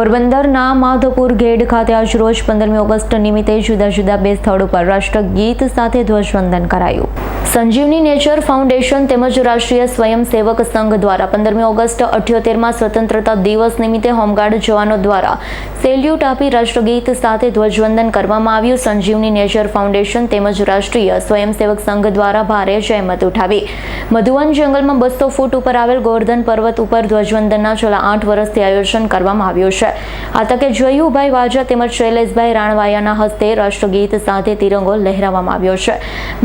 પોરબંદરના માધવપુર ગેડ ખાતે આજ રોજ પંદરમી ઓગસ્ટ નિમિત્તે જુદા જુદા બે સ્થળો પર રાષ્ટ્રગીત સાથે ધ્વજવંદન કરાયું. સંજીવની નેચર ફાઉન્ડેશન તેમજ રાષ્ટ્રીય સ્વયંસેવક સંઘ દ્વારા પંદરમી ઓગસ્ટ અઠ્યોતેરમાં સ્વતંત્રતા દિવસ નિમિત્તે હોમગાર્ડ જવાનો દ્વારા સેલ્યુટ આપી રાષ્ટ્રગીત સાથે ધ્વજવંદન કરવામાં આવ્યું. સંજીવની નેચર ફાઉન્ડેશન તેમજ રાષ્ટ્રીય સ્વયંસેવક સંઘ દ્વારા ભારે જહેમત ઉઠાવી. મધુવન જંગલમાં બસો ફૂટ ઉપર આવેલ ગોર્ધન પર્વત ઉપર ધ્વજવંદનના છેલ્લા આઠ વર્ષથી આયોજન કરવામાં આવ્યું છે. આ તકે જયુભાઈ વાજા તેમજ શૈલેષભાઈ રાણવાયાના હસ્તે રાષ્ટ્રગીત સાથે તિરંગો લહેરાવવામાં આવ્યો છે.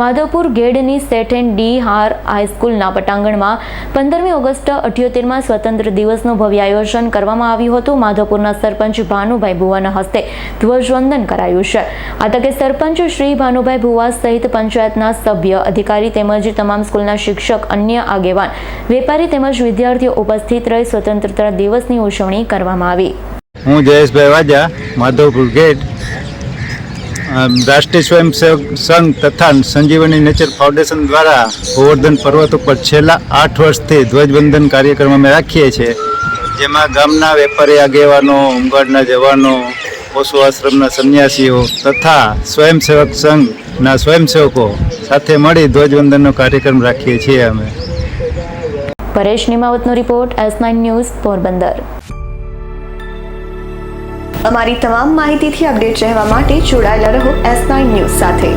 માધવપુર ગેડની સેઠેન ડી હાર હાઈસ્કૂલના પટાંગણમાં પંદરમી ઓગસ્ટ અઠ્યોતેરમાં સ્વતંત્ર દિવસનું ભવ્ય આયોજન કરવામાં આવ્યું હતું. માધવપુરના સરપંચ ભાનુભાઈ ભુવાના હસ્તે ધ્વજવંદન કરાયું છે. આ તકે સરપંચ શ્રી ભાનુભાઈ ભુવા સહિત પંચાયતના સભ્ય, અધિકારી તેમજ તમામ સ્કૂલના શિક્ષક, અન્ય આગેવાન, વેપારી તેમજ વિદ્યાર્થીઓ ઉપસ્થિત રહી સ્વતંત્રતા દિવસની ઉજવણી કરવામાં આવી. હું જયેશભાઈ વાજા, માધવપુર ગેટ. રાષ્ટ્રીય સ્વયંસેવક સંઘ તથા સંજીવની નેચર ફાઉન્ડેશન દ્વારા ગોવર્ધન પર્વત ઉપર છેલ્લા આઠ વર્ષથી ધ્વજવંદન કાર્યક્રમ અમે રાખીએ છીએ. જેમાં ગામના વેપારી આગેવાનો ઉમગઢના જવાનો પશુ આશ્રમના સંન્યાસીઓ તથા સ્વયંસેવક સંઘના સ્વયંસેવકો સાથે મળી ધ્વજવંદનનો કાર્યક્રમ રાખીએ છીએ અમે. Paresh નિમાવતનો report S nine news Porbandar. અમારી તમામ માહિતીથી અપડેટ રહેવા માટે જોડાયેલા રહો એસ નાઇન ન્યૂઝ સાથે.